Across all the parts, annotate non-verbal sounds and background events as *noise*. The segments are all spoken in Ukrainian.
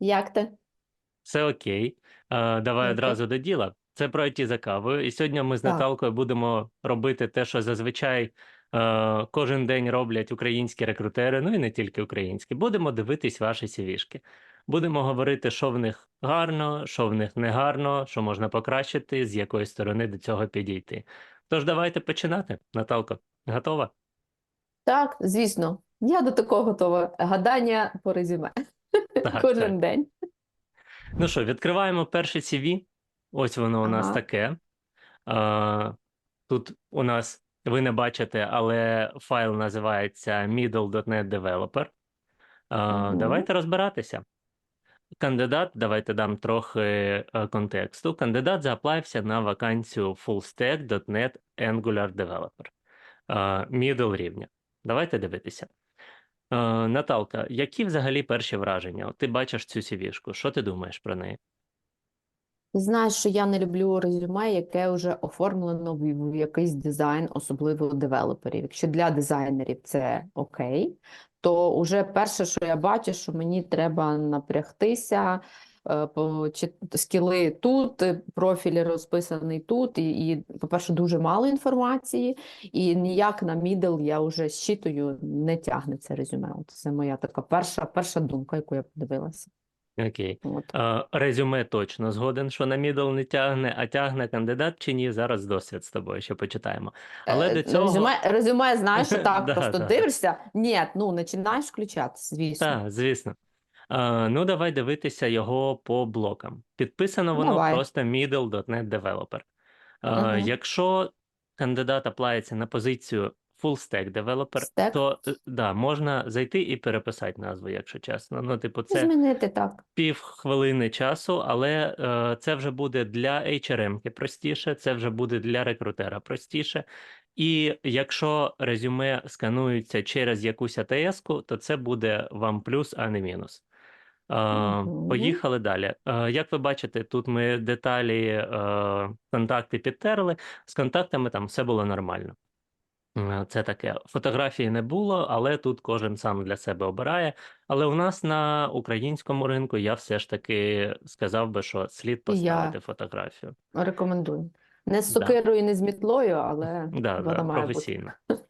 Як ти? Все окей. Е, давай Окей. одразу до діла. Це про IT за кавою. І сьогодні ми з Так. Наталкою будемо робити те, що зазвичай е, кожен день роблять українські рекрутери, ну і не тільки українські. Будемо дивитись ваші CV-шки. Будемо говорити, що в них гарно, що в них не гарно, що можна покращити, з якої сторони до цього підійти. Тож давайте починати. Наталко, готова? Так, звісно. Я до такого готова. Гадання по резюме. *laughs* Так, Кожен так. день. Ну що, відкриваємо перше CV. Ось воно у нас таке. А, тут у нас, ви не бачите, але файл називається middle.NET Developer. А, Мгм. Давайте розбиратися. Кандидат, давайте дам трохи е, контексту. Кандидат зааплався на вакансію fullstack.NET Angular Developer. Middle рівня. Давайте дивитися. Е, Наталка, які взагалі перші враження? Ти бачиш цю CV-шку, що ти думаєш про неї? Ти знаєш, що я не люблю резюме, яке вже оформлено в якийсь дизайн, особливо у девелоперів. Якщо для дизайнерів це окей, то вже перше, що я бачу, що мені треба напрягтися, скіли тут, е, профіль розписаний тут, і, і, по-перше, дуже мало інформації, і ніяк на мідл я вже щитую, не тягне це резюме. От це моя така перша, перша думка, яку я подивилася. Окей. От. Е, Резюме точно згоден, що на мідл не тягне, а тягне кандидат чи ні? Зараз досвід з тобою ще почитаємо. Але Е, до цього- резюме, резюме, знаєш, що *laughs* так просто дивишся. Ні, ну починаєш включатися, звісно. Так, звісно. Е, ну, давай дивитися його по блокам. Підписано воно Давай. просто middle.NET Developer. Е, Мгм. Якщо кандидат аплається на позицію full stack developer, Stack. то е, да, можна зайти і переписати назву, якщо чесно. Ну, типу, це Змінити так. пів хвилини часу, але е, це вже буде для HRM простіше, це вже буде для рекрутера простіше. І якщо резюме сканується через якусь АТС-ку, то це буде вам плюс, а не мінус. Мгм. Поїхали далі. Як ви бачите, тут ми деталі контакти підтерли. З контактами там все було нормально. Це таке. Фотографії не було, але тут кожен сам для себе обирає. Але у нас на українському ринку я все ж таки сказав би, що слід І я. поставити фотографію. Рекомендую. Не з Да. не з мітлою, але *laughs* Да, вона да, має бути. *laughs*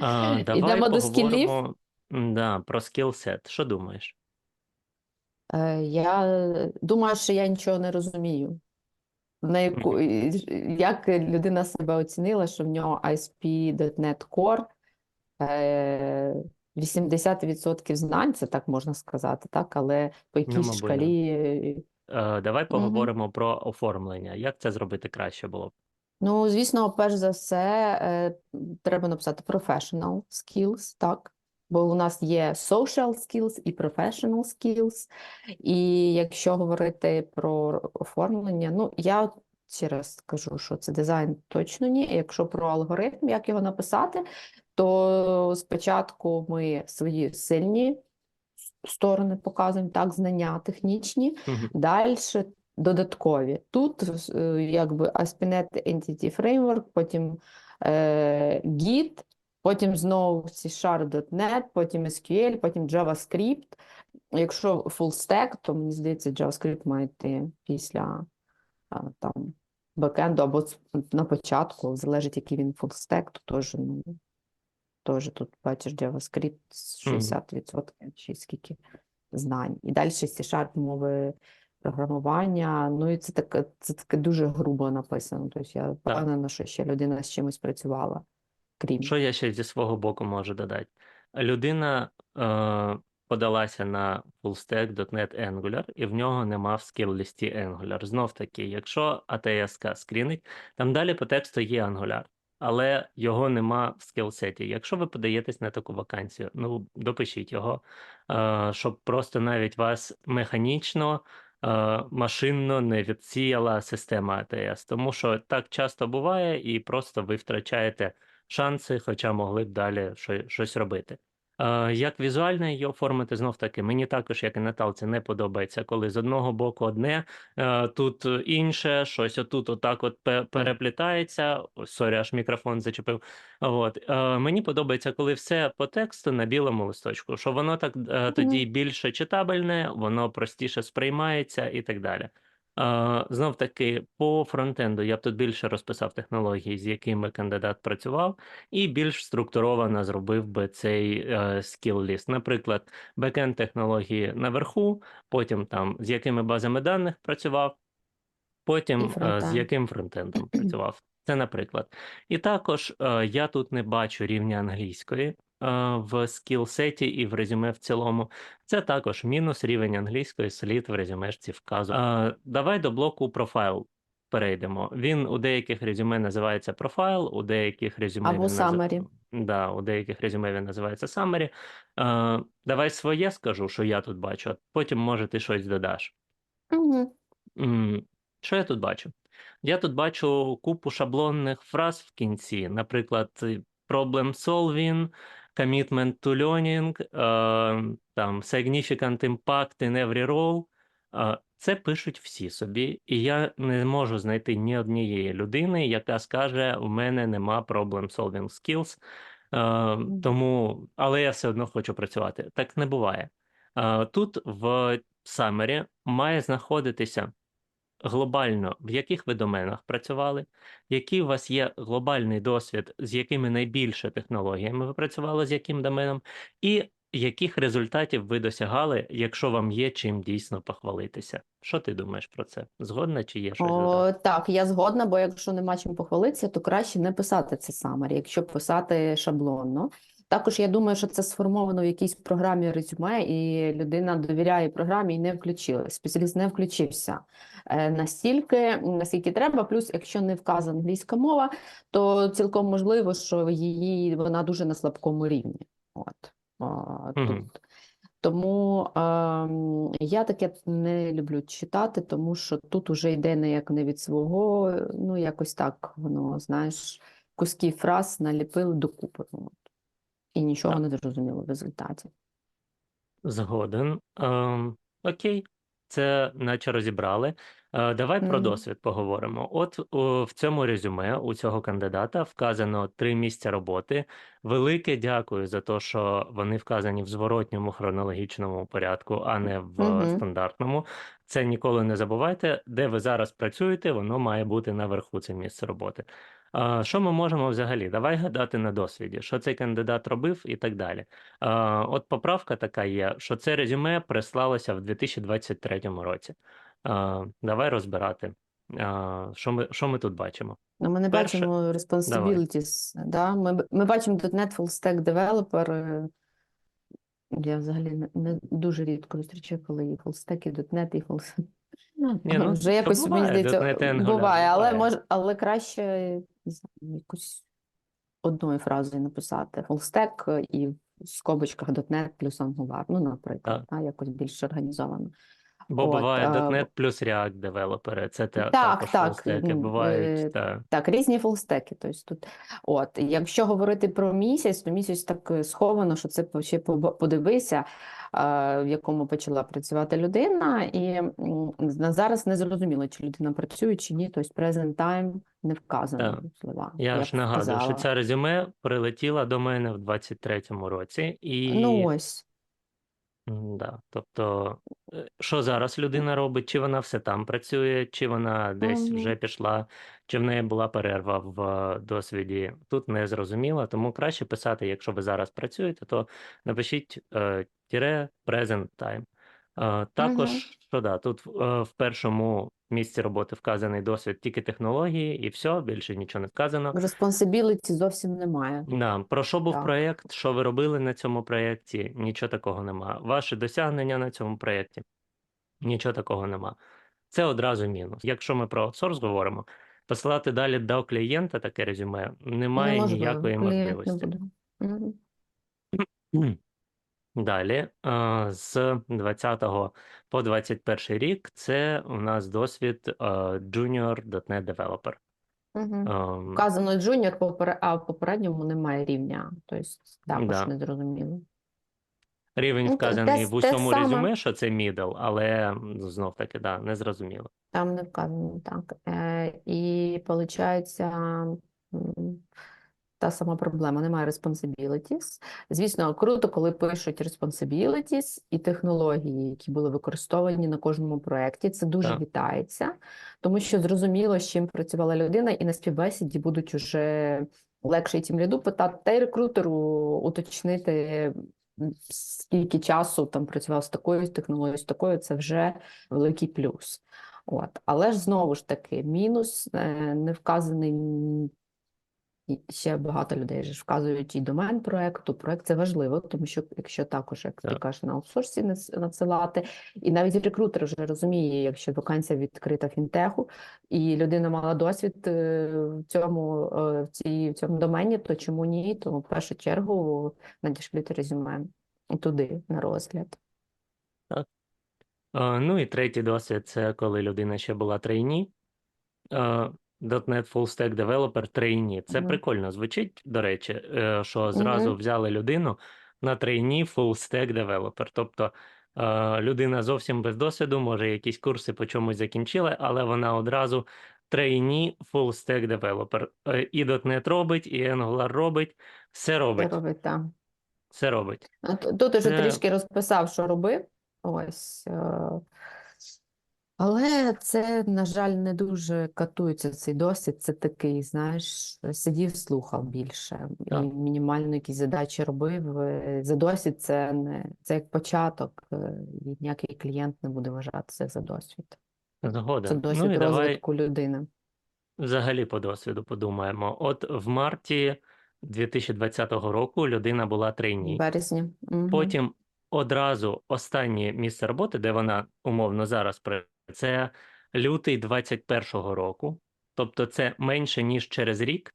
А, давай Ідемо до скілів? поговоримо да, про скілсет. Що думаєш? Е, Я думаю, що я нічого не розумію. На яку, як людина себе оцінила, що в нього ASP.NET Core е, 80% знань, це так можна сказати, так? Але по якійсь мабуть, да. шкалі е, Е, Давай поговоримо про оформлення. Як це зробити краще було б? Ну, звісно, перш за все, е, треба написати professional skills, так? Бо у нас є social skills і professional skills. І якщо говорити про оформлення, ну, я ще раз скажу, що це дизайн точно ні. Якщо про алгоритм, як його написати, то спочатку ми свої сильні сторони показуємо, так, знання технічні, Мгм. Далі додаткові. Тут е, якби ASP.NET Entity Framework, потім е, Git, потім знову C-Sharp.NET, потім SQL, потім JavaScript. Якщо full stack, то мені здається, JavaScript має йти після там бекенду або на початку, залежить, який він full stack, то теж, ну, теж тут бачиш JavaScript з 60% чи скільки знань. І далі C-Sharp мови програмування. Ну і це таке, це таке дуже грубо написано. Тобто я впевнена, що ще людина з чимось працювала, крім. Що я ще зі свого боку можу додати? Людина е, подалася на fullstack.NET Angular, і в нього нема в скіл-лісті Angular. Знов таки, якщо ATS скрінить, там далі по тексту є Angular, але його нема в скілсеті. Якщо ви подаєтесь на таку вакансію, ну допишіть його, е, щоб просто навіть вас механічно. е, Машинно не відсіяла система ATS, тому що так часто буває, і просто ви втрачаєте шанси, хоча могли б далі щось робити. Як візуально її оформити, знов таки, мені також, як і Наталці, не подобається, коли з одного боку одне, тут інше, щось отут отак от переплітається. Сорі, аж мікрофон зачепив. От. Мені подобається, коли все по тексту на білому листочку, що воно так е, тоді більше читабельне, воно простіше сприймається і так далі. Е, Знов таки, по фронтенду я б тут більше розписав технології, з якими кандидат працював, і більш структуровано зробив би цей скіл ліст. Наприклад, бекенд технології наверху, потім там з якими базами даних працював, потім е, з яким фронтендом *clears throat* працював. Це наприклад. І також е, я тут не бачу рівня англійської е, в скілсеті і в резюме в цілому. Це також мінус рівень англійської слід в резюмешці вказу. Е, Давай до блоку профайл перейдемо. Він у деяких резюме називається профайл, у деяких резюме Або він summary. Да, у деяких резюме він називається summary. Е, Давай своє скажу, що я тут бачу, а потім, може, ти щось додаш. Угу. Що я тут бачу? Я тут бачу купу шаблонних фраз в кінці, наприклад, problem solving, commitment to learning, е, там significant impact in every role. Е, Це пишуть всі собі, і я не можу знайти ні однієї людини, яка скаже: у мене нема problem solving skills, е, тому, але я все одно хочу працювати. Так не буває. Тут в summary має знаходитися глобально, в яких ви доменах працювали, який у вас є глобальний досвід, з якими найбільше технологіями ви працювали, з яким доменом, і яких результатів ви досягали, якщо вам є чим дійсно похвалитися. Що ти думаєш про це? Згодна чи є щось? О, так, я згодна, бо якщо нема чим похвалитися, то краще не писати це summary, якщо писати шаблонно. Також я думаю, що це сформовано в якійсь програмі резюме, і людина довіряє програмі і не включила. Спеціаліст не включився е, настільки, наскільки треба. Плюс, якщо не вказана англійська мова, то цілком можливо, що її вона дуже на слабкому рівні. От тут. Тому ем, я таке не люблю читати, тому що тут уже йде не як не від свого, ну якось так воно, знаєш, куски фраз наліпили докупи. І нічого не зрозуміло в результаті. Згоден. Ем, окей, це наче розібрали. Е, давай про Мгм. досвід поговоримо. От о, в цьому резюме у цього кандидата вказано три місця роботи. Велике дякую за те, що вони вказані в зворотньому хронологічному порядку, а не в Мгм. стандартному. Це ніколи не забувайте, де ви зараз працюєте, воно має бути наверху, це місце роботи. Що ми можемо взагалі? Давай гадати на досвіді, що цей кандидат робив і так далі. От поправка така є, що це резюме прислалося в 2023 році. Давай розбирати, що ми, що ми тут бачимо. Ну, ми не Перше- бачимо responsibilities. Да? Ми, ми бачимо тут .NET Full Stack Developer. е, Я взагалі не, не дуже рідко зустрічаю, коли є Full Stack, і .NET, і Full Ні, ну, Вже якось, мені буває, здається, знаєте, буває, буває, але, буває. мож, але краще не знаю, якусь одною фразою написати фолстек і в скобочках .NET плюс Angular, ну, наприклад, да, якось більш організовано. Бо От, буває а, .NET плюс React девелопери, це те, Так, так, фулстеки бувають. е, Та. Так, різні фулстеки. Тобто тут, от, якщо говорити про місяць, то місяць так е, сховано, що це ще подивися, в якому почала працювати людина, і на зараз не зрозуміло, чи людина працює, чи ні. Тобто present time не вказано Так. слова. Я б ж нагадую, що ця резюме прилетіла до мене в 23-му році, і Ну ось. Да. Тобто, е, що зараз людина робить? Чи вона все там працює, чи вона десь Мгм. вже пішла, чи в неї була перерва в е, досвіді? Тут не зрозуміло, тому краще писати, якщо ви зараз працюєте, то напишіть тіре present time. Е, Також, що да, тут е, в першому місці роботи вказаний досвід тільки технології, і все, більше нічого не вказано. Responsibility зовсім немає. Да, про що був Так. проєкт, що ви робили на цьому проєкті, нічого такого нема. Ваші досягнення на цьому проєкті, нічого такого нема. Це одразу мінус. Якщо ми про аутсорс говоримо, посилати далі до клієнта таке резюме немає Неможливо, ніякої можливості. Далі, е, з 20 по 21 рік, це у нас досвід е, Junior Developer. Ем, Вказано junior, попер- а в попередньому немає рівня. Тобто також Да. не зрозуміло. Рівень Ну, вказаний те- в те усьому саме. резюме, що це middle, але знов таки, да, не зрозуміло. Там не вказано так. Е, і виходить, та сама проблема, немає responsibilities. Звісно, круто, коли пишуть responsibilities і технології, які були використовані на кожному проєкті. Це дуже Так. вітається, тому що зрозуміло, з чим працювала людина, і на співбесіді будуть уже легше тім ряду питати, та й рекрутеру уточнити, скільки часу там працював з такою технологією, з такою, це вже великий плюс. От. Але ж знову ж таки, мінус е, не вказаний. Ще багато людей ж вказують і домен проекту. Проект це важливо, тому що якщо також, як ти кажеш, на аутсорсі надсилати, і навіть рекрутер вже розуміє, якщо вакансія відкрита фінтеху, і людина мала досвід е, в цьому, е, в цій, в цьому домені, то чому ні? То в першу чергу надішлють резюме туди на розгляд. Е, Ну і третій досвід це коли людина ще була трейні. .NET Full Stack Developer трейні. Це Мгм. прикольно звучить, до речі, е, що зразу Мгм. взяли людину на трейні Full Stack Developer. Тобто е, людина зовсім без досвіду, може, якісь курси по чомусь закінчила, але вона одразу трейні Full Stack Developer. Е, І .NET робить, і Angular робить, все робить, робить так. все робить. Тут уже Це- трішки розписав, що робив. Ось. Але це, на жаль, не дуже катується цей досвід. Це такий, знаєш, сидів, слухав більше і мінімально якісь задачі робив. Е, За досвід це не це як початок, е, і ніякий клієнт не буде вважати це за досвід. Це досвід Ну і давай розвитку людини. Взагалі по досвіду подумаємо. От в марті 2020 року людина була В березні. Мгм. Потім одразу останнє місце роботи, де вона умовно зараз працює, це лютий 21 року. Тобто це менше, ніж через рік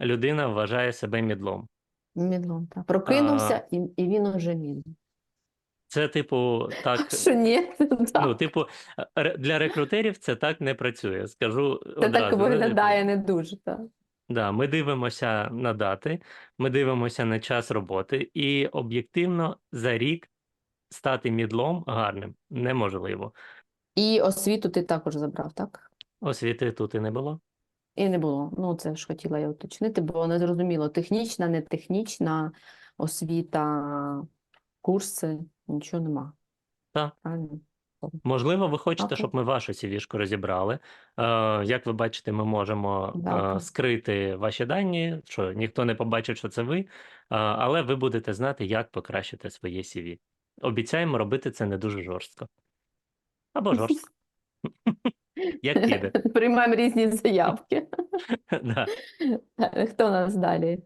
людина вважає себе мідлом. Мідлом, так. Прокинувся, і, і він уже мід. Це, типу, так, Що ні? *laughs* ну, типу, для рекрутерів це так не працює. Скажу Це так одразу. ну, типу, виглядає не дуже, так. Да, ми дивимося на дати, ми дивимося на час роботи, і об'єктивно за рік стати мідлом гарним неможливо. І освіту ти також забрав, так? Освіти тут і не було. І не було. Ну, це ж хотіла я уточнити, бо не зрозуміло, технічна, не технічна освіта, курси, нічого нема. Так. Правильно? Можливо, ви хочете, Окей. щоб ми вашу CV-шку розібрали. Е, як ви бачите, ми можемо е, скрити ваші дані, що ніхто не побачить, що це ви, е, але ви будете знати, як покращити своє CV. Обіцяємо робити це не дуже жорстко. Або жорстко. *laughs* Як піде. Приймаємо різні заявки. *laughs* Да. Хто у нас далі?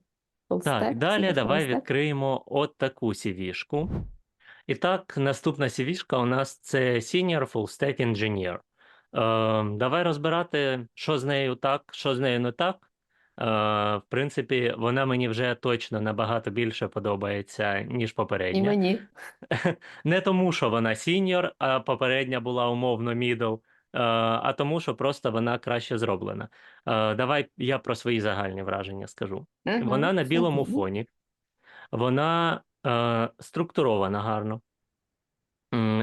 Так, далі давай відкриємо от таку CV-шку. І так, наступна CV-шка у нас це Senior Full Stack Engineer. Е, давай розбирати, що з нею так, що з нею не так. Е, в принципі, вона мені вже точно набагато більше подобається, ніж І попередня. мені. *laughs* Не тому, що вона сіньор, а попередня була умовно мідл, а тому, що просто вона краще зроблена. Е, Давай я про свої загальні враження скажу. Вона на білому фоні, вона е, структурована гарно.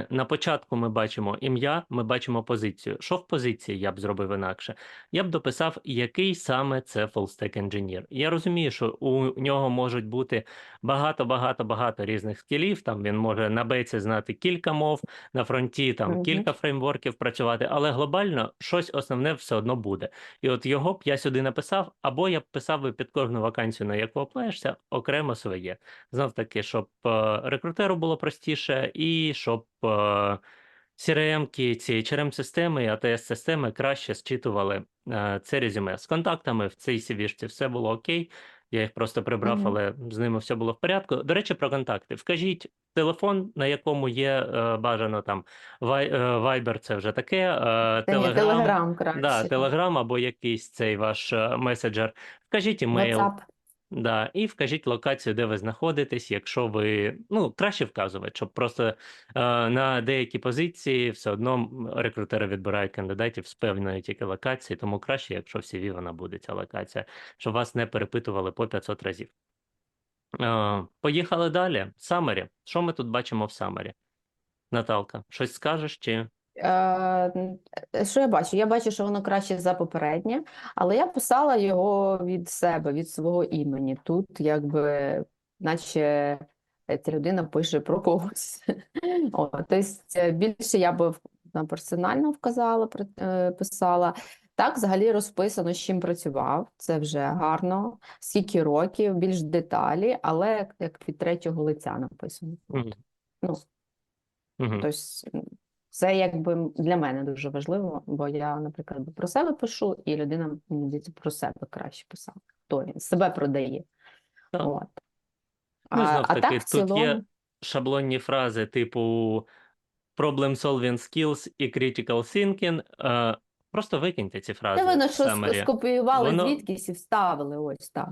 На початку ми бачимо ім'я, ми бачимо позицію. Що в позиції я б зробив інакше? Я б дописав, який саме це full-stack engineer. Я розумію, що у нього можуть бути багато-багато-багато різних скілів. Там він може на беці знати кілька мов, на фронті там Мгм. кілька фреймворків працювати, але глобально щось основне все одно буде. І от його б я сюди написав, або я б писав би під кожну вакансію, на яку оплаєшся, окремо своє. Знов таки, щоб е, рекрутеру було простіше, і щоб е, CRM-ки, ці HRM-системи і ATS-системи краще зчитували е, це резюме. З контактами в цій CV-шці все було окей. Я їх просто прибрав, Мгм. але з ними все було в порядку. До речі, про контакти. Вкажіть телефон, на якому є е, бажано там е, Viber, це вже таке. е, Телеграм краще. Да, Telegram або якийсь цей ваш е, меседжер. Вкажіть імейл, WhatsApp. Да, і вкажіть локацію, де ви знаходитесь, якщо ви. Ну, краще вказувати, щоб просто е, на деякі позиції все одно рекрутери відбирають кандидатів з певної тільки локації, тому краще, якщо в CV вона буде ця локація, щоб вас не перепитували по 500 разів. Е, Поїхали далі. Summary. Що ми тут бачимо в Summary? Наталка, щось скажеш чи що я бачу? Я бачу, що воно краще за попереднє, але я писала його від себе, від свого імені. Тут якби, наче ця людина пише про когось. *laughs* О, тобто е, більше я би на персонально вказала, е, писала. Так, взагалі розписано, з чим працював. Це вже гарно. Скільки років, більш деталі, але як, від третього лиця написано. Мгм. Ну, Мгм. Тобто це якби для мене дуже важливо, бо я, наприклад, про себе пишу, і людина мені здається, про себе краще писала. Хто він себе продає. Так. От. Ну, знов а так, тут є шаблонні фрази типу problem solving skills і critical thinking. Е, Просто викиньте ці фрази це видно, в що ск- summary. скопіювали Воно- звідкись і вставили ось так.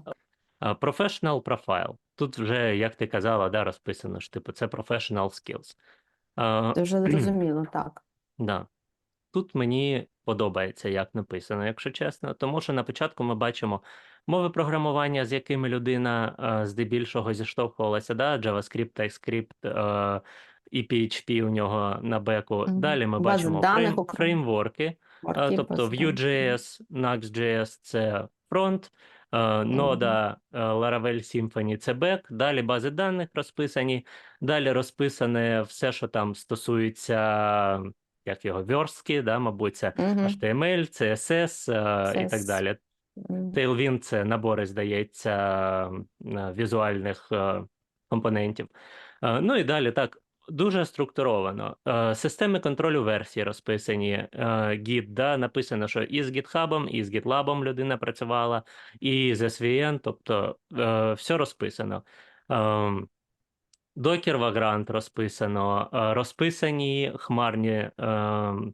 Professional profile. Тут вже, як ти казала, да, розписано що типу це professional skills. А, Це *clears throat* зрозуміло, так. Да. Тут мені подобається, як написано, якщо чесно, тому що на початку ми бачимо мови програмування, з якими людина е, здебільшого зіштовхувалася, да? JavaScript, TypeScript е, і PHP у нього на беку. Мгм. Далі ми Бази бачимо даних фрейм, окремо. фреймворки, е, Марків тобто без Vue.js, Nuxt.js – це фронт, е, Node, е, Laravel Symfony – це бек, далі бази даних розписані, далі розписане все, що там стосується як його верстки, да, мабуть, це HTML, CSS і так далі. Tailwind – це набори, здається, візуальних компонентів. Ну і далі так, дуже структуровано. Е, Системи контролю версій розписані. Е, Git, да, написано, що і з GitHub, і з GitLab людина працювала, і з SVN, тобто е, все розписано. Ем, Докер Vagrant розписано, е, розписані хмарні е,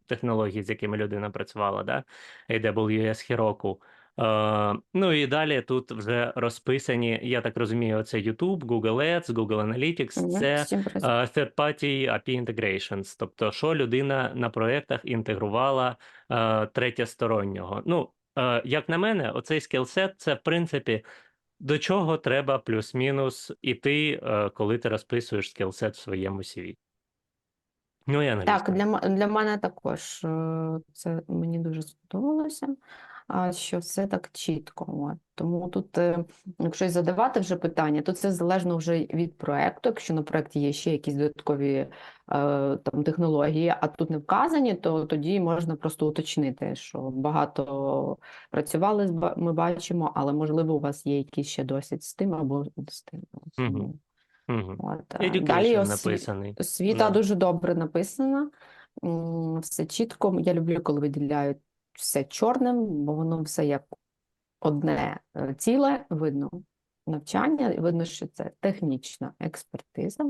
технології, з якими людина працювала, да? AWS Heroku. Е, ну і далі тут вже розписані, я так розумію, це YouTube, Google Ads, Google Analytics, це е, працює? third-party API integrations, тобто що людина на проєктах інтегрувала е, третєстороннього. Ну, е, як на мене, оцей скілсет це в принципі до чого треба плюс-мінус іти, коли ти розписуєш скілсет в своєму CV. Ну і Так, англійською. для, для мене також це мені дуже сподобалося, що все так чітко. От. Тому тут, е, якщо задавати вже питання, то це залежно вже від проекту. Якщо на проекті є ще якісь додаткові е, там, технології, а тут не вказані, то тоді можна просто уточнити, що багато працювали, ми бачимо, але можливо у вас є якийсь ще досвід з тим або з тим. Тому, Угу. От. е, Далі написаний. Освіта Да. дуже добре написана, все чітко. Я люблю, коли виділяють все чорним, бо воно все як одне е, ціле, видно навчання, видно, що це технічна експертиза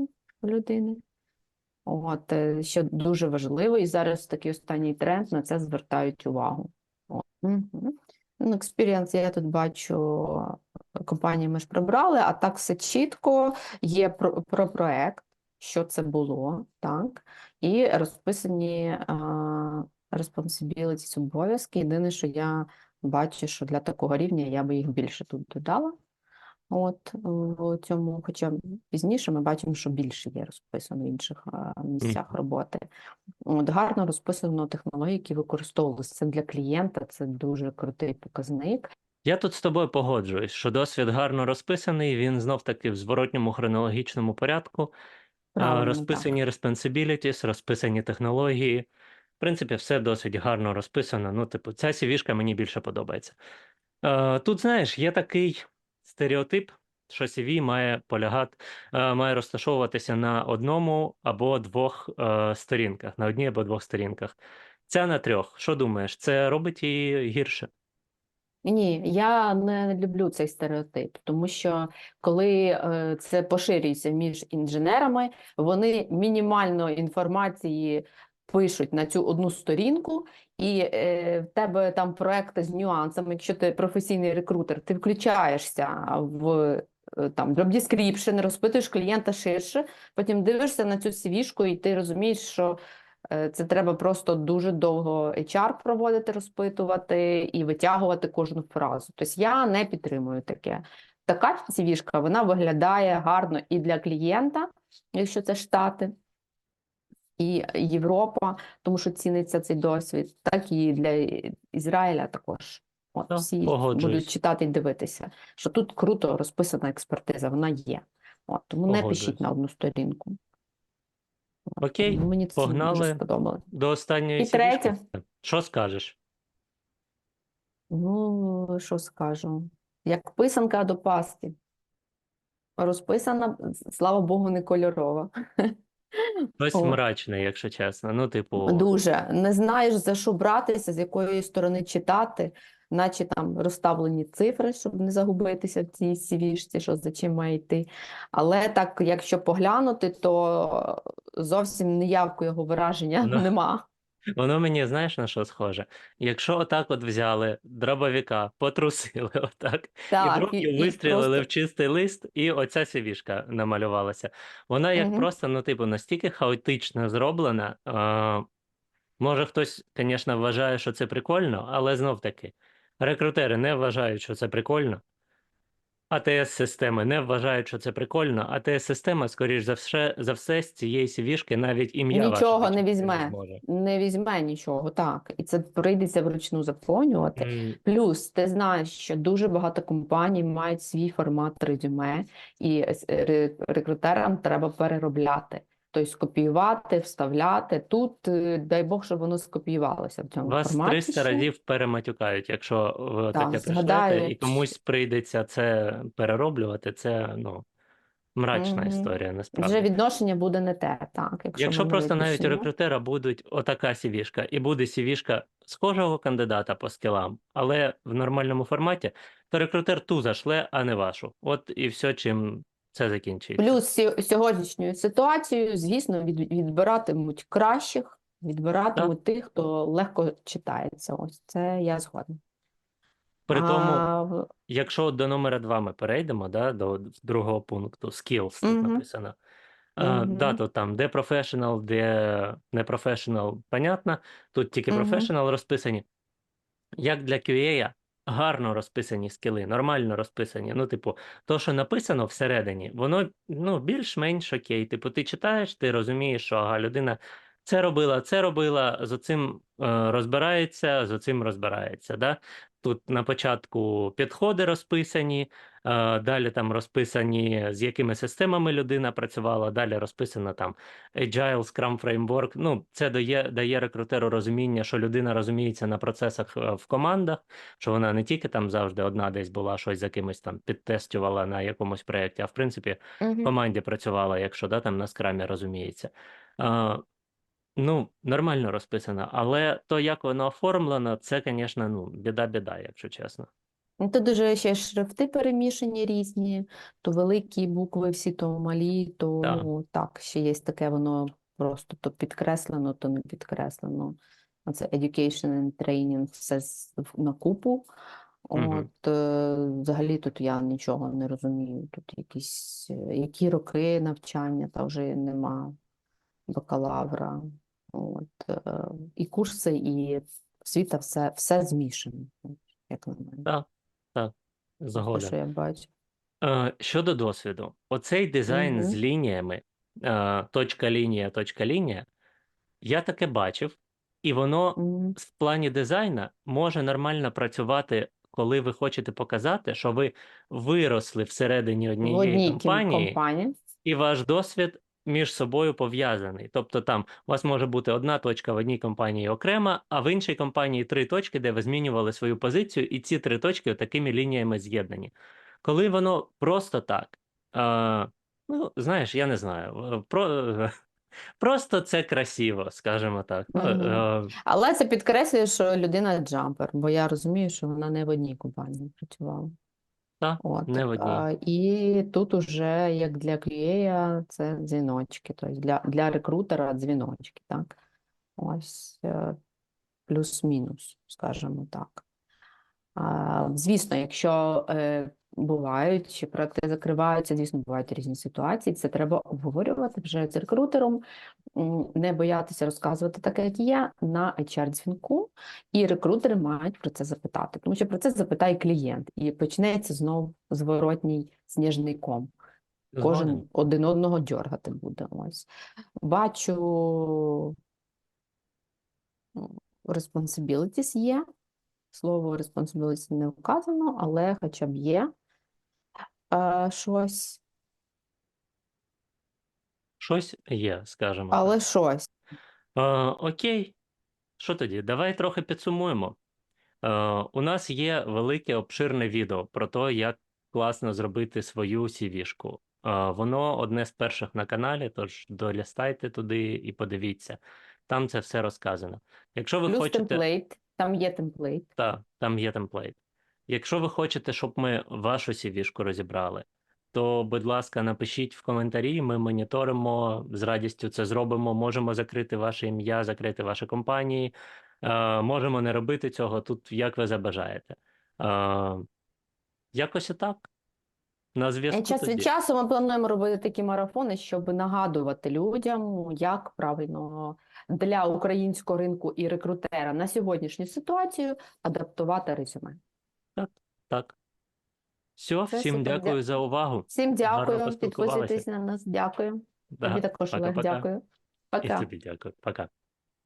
людини. От, е, що дуже важливо, і зараз такий останній тренд на це звертають увагу. От. Ну, Experience я тут бачу, е, компанії ми ж прибрали, а так все чітко, є про, про проект, що це було, так, і розписані а, responsibilities, обов'язки. Єдине, що я бачу, що для такого рівня я би їх більше тут додала. От в цьому, хоча пізніше ми бачимо, що більше є розписано в інших місцях роботи. От гарно розписано технології, які використовувалися. Це для клієнта, це дуже крутий показник. Я тут з тобою погоджуюсь, що досвід гарно розписаний, він знов таки в зворотньому хронологічному порядку. Правильно, Розписані responsibilities, розписані технології. В принципі, все досить гарно розписано. Ну, типу, ця CV-шка мені більше подобається. Е, Тут, знаєш, є такий стереотип, що CV має полягати, е, має розташовуватися на одному або двох е, сторінках, на одній або двох сторінках. Ця на трьох. Що думаєш, це робить її гірше? Ні, я не люблю цей стереотип, тому що коли е, це поширюється між інженерами, вони мінімально інформації пишуть на цю одну сторінку, і е, в тебе там проекти з нюансами. Якщо ти професійний рекрутер, ти включаєшся в е, там job description, розпитуєш клієнта ширше, потім дивишся на цю CV-шку і ти розумієш, що Е, Це треба просто дуже довго HR проводити, розпитувати і витягувати кожну фразу. Тобто я не підтримую таке. така CV-шка, вона виглядає гарно і для клієнта, якщо це Штати, і Європа, тому що ціниться цей досвід, так і для Ізраїля також. От всі погоджуюсь. будуть читати і дивитися, що тут круто розписана експертиза, вона є. От, тому не пишіть на одну сторінку. Окей, мені це погнали. дуже. До останньої І третє. Що скажеш? Ну, що скажу? Як писанка до пасти. Розписана, слава Богу, не кольорова. Щось О. мрачне, якщо чесно. Ну, типу, Дуже. Не знаєш, за що братися, з якої сторони читати, наче там розставлені цифри, щоб не загубитися в цій CV-шці, що за чим має йти. Але так, якщо поглянути, то зовсім ніякого вираження Ну. нема. Воно мені, знаєш, на що схоже? Якщо отак от взяли дробовика, потрусили *laughs* отак, і Так, другою вистрілили в чистий лист, і оця сівішка намалювалася. Вона як Мгм. просто, ну, типу, настільки хаотично зроблена. А, може, хтось, звісно, вважає, що це прикольно, але знов таки, рекрутери не вважають, що це прикольно. АТС-системи не вважають, що це прикольно. АТС-система, скоріш за все, за все, з цієї сівішки навіть ім'я ваше Нічого не візьме. не, Не візьме нічого, так. І це прийдеться вручну заповнювати. Mm. Плюс ти знаєш, що дуже багато компаній мають свій формат резюме, і с- рекрутерам треба переробляти. Тобто скопіювати, вставляти. Тут, е, дай Бог, щоб воно скопіювалося в цьому Вас форматі. 300 разів перематюкають, якщо ви Так, таке прийшлете, і комусь прийдеться це перероблювати, це ну, мрачна Мгм. історія насправді. Вже відношення буде не те, так. Якщо, Якщо просто навіть у рекрутера будуть отака сівішка, і буде сівішка схожого кандидата по скілам, але в нормальному форматі, то рекрутер ту зашле, а не вашу. От і все, чим це закінчиться. Плюс сьогоднішньою ситуацією, звісно, відбиратимуть кращих, відбиратимуть тих, хто легко читається. Ось це я згодна. При тому, А, Якщо до номера 2 ми перейдемо, да, до другого пункту, skills тут Мгм. написано. А, да, Мгм. то там де professional, де не professional, понятно. Тут тільки Мгм. professional розписані. Як для QA гарно розписані скіли, нормально розписані. Ну, типу, то, що написано всередині, воно ну, більш-менш окей. Типу, ти читаєш, ти розумієш, що ага, людина це робила, це робила, з цим е, розбирається, з цим розбирається. Да? Тут на початку підходи розписані, далі там розписані, з якими системами людина працювала, далі розписано там Agile, Scrum Framework. Ну, це дає, дає рекрутеру розуміння, що людина розуміється на процесах е, в командах, що вона не тільки там завжди одна десь була, щось за кимось там підтестювала на якомусь проєкті, а в принципі в команді працювала, якщо да, там на скрамі розуміється. А, ну, нормально розписано, але то, як воно оформлено, це, звісно, ну, біда-біда, якщо чесно. Ну, Тут дуже ще шрифти перемішані різні, то великі букви всі, то малі, то Так. ну, так, ще є таке, воно просто то підкреслено, то не підкреслено. Оце education and training, все з- в- на купу. Мгм. От, е, взагалі тут я нічого не розумію. Тут якісь, е, які роки навчання, та вже нема бакалавра. От, е, і курси, і освіта, все, все змішано, як на мене. Так, так, Те, що я бачу. Е, Щодо досвіду, оцей дизайн з лініями, е, точка лінія, точка лінія, я таке бачив, і воно Мгм. в плані дизайна може нормально працювати, коли ви хочете показати, що ви виросли всередині однієї компанії, компанії. і ваш досвід між собою пов'язаний. Тобто там у вас може бути одна точка в одній компанії окрема, а в іншій компанії три точки, де ви змінювали свою позицію, і ці три точки такими лініями з'єднані. Коли воно просто так, е, ну, знаєш, я не знаю, про, *laughs* просто це красиво, скажімо так. Мгм. е, Але це підкреслює, що людина джампер, бо я розумію, що вона не в одній компанії працювала. Та, От. не в одній. а, І тут уже, як для QA, це дзвіночки, тобто для, для рекрутера дзвіночки, так? Ось е, плюс-мінус, скажімо так. А, Звісно, якщо е, бувають, що проекти закриваються, звісно, бувають різні ситуації. Це треба обговорювати вже з рекрутером, не боятися розказувати таке, як є, на HR-дзвінку, і рекрутери мають про це запитати, тому що про це запитає клієнт, і почнеться знов зворотній сніжний ком. Кожен один одного дьоргати буде. Ось. Бачу м, responsibilities є. Слово responsibilities не вказано, але хоча б є е, щось. Щось є, скажімо так. Але щось. Е, окей, що тоді? Давай трохи підсумуємо. Е, у нас є велике обширне відео про те, як класно зробити свою CV-шку. Е, воно одне з перших на каналі, тож долістайте туди і подивіться. Там це все розказано. Якщо ви Плюс хочете. темплейт. Там є темплейт. Так, там є темплейт. Якщо ви хочете, щоб ми вашу CV-шку розібрали, то, будь ласка, напишіть в коментарі, ми моніторимо, з радістю це зробимо. Можемо закрити ваше ім'я, закрити ваші компанії. Е, можемо не робити цього тут, як ви забажаєте. Е, якось отак. На Е, зв'язку Час тоді. від часу ми плануємо робити такі марафони, щоб нагадувати людям, як правильно для українського ринку і рекрутера на сьогоднішню ситуацію адаптувати резюме. Так. Все, Це всім супер, дякую дя- за увагу. Всім дякую, поспілкувалися. підписуйтесь на нас. Дякую. Да, Тобі також Олег, пока-пока. дякую. І тобі дякую. Пока.